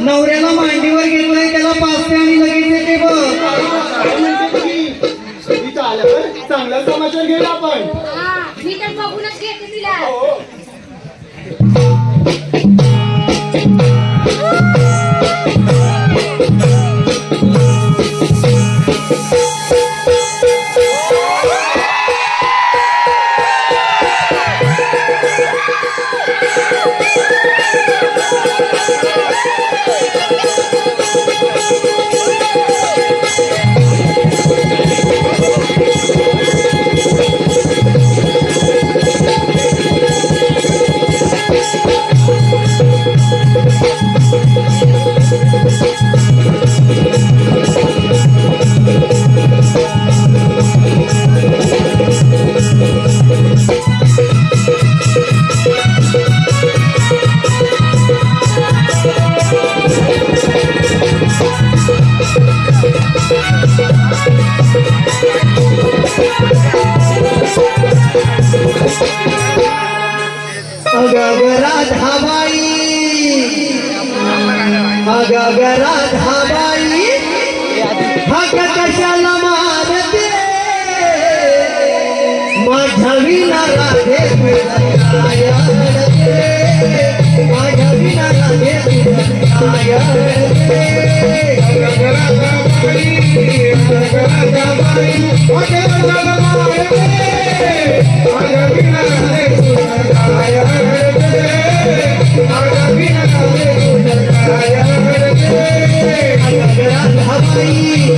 नवऱ्याला मांडीवर घेतलंय त्याला पाचते आणि लगेच बघ. ती? इथं आलं तर चांगला समाचार घेऊ आपण. हा, मी तर बघूनच घेते तिला. हो. अगं राधाबाई अगं राधाबाई हक कशाला मारते माझ्या विना राधे माझ्या विना राधे Yeah.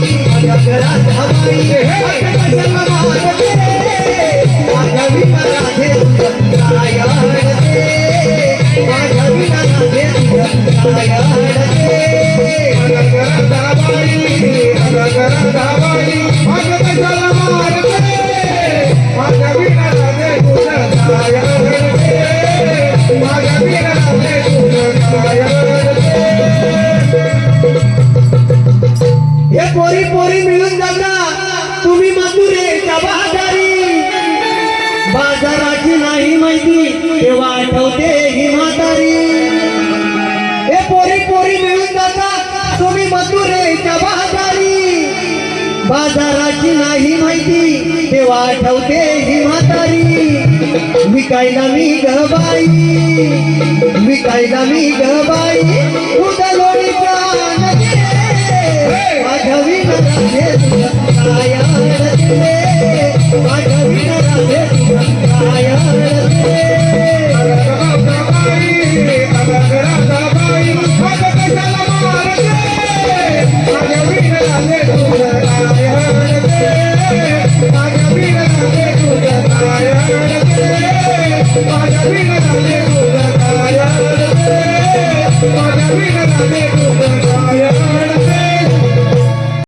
पोरी पोरी मिळून जाता. तुम्ही मजुरे जबाबदारी. बाजाराची नाही माहिती तेव्हा आठवते ही म्हातारी. हे पोरी पोरी मिळून जाता. तुम्ही मजुरे जबाबदारी. बाजाराची नाही माहिती तेव्हा आठवते ही म्हातारी. विकायला मी गबाई विकायला मी गबाई उदलोणीच्या नदीने माझ्या